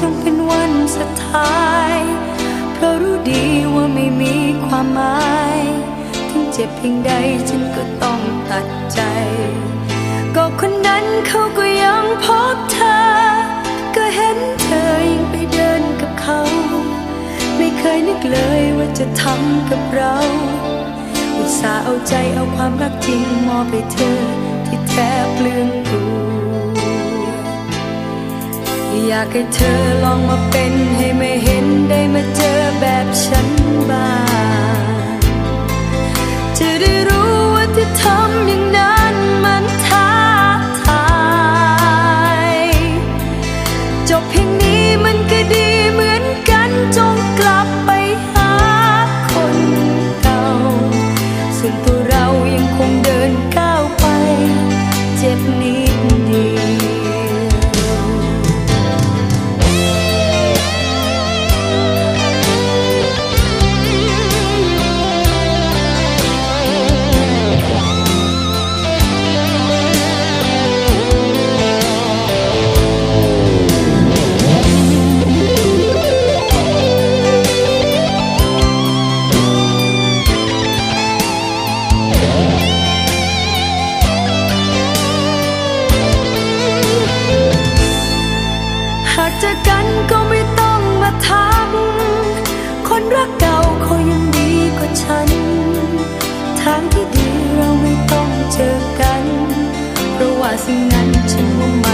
จงเป็นวันสุดท้าย เพราะรู้ดีว่าไม่มีความหมาย ถึงเจ็บเพียงใดฉันก็ต้องตัดใจ ก็คนนั้นเขาก็ยังพบเธอ ก็เห็นเธอยังไปเดินกับเขา ไม่เคยนึกเลยว่าจะทำกับเรา อุตส่าห์เอาใจเอาความรักจริงมอบให้เธอที่แทบเปลืองตัว อยากให้เธอลองมาเป็นให้ไม่เห็นได้มาเจอแบบฉันบ้างจะได้รู้ว่าที่ทำอย่างนั้นมันท้าทายจบเพียงนี้มันก็ดีเหมือนกันจงกลับ กันก็ไม่ต้องมาทำคนรักเก่าเขายังดีกว่าฉัน ทางที่ดีเราไม่ต้องเจอกัน เพราะว่าสิ่งนั้นฉันว่ามัน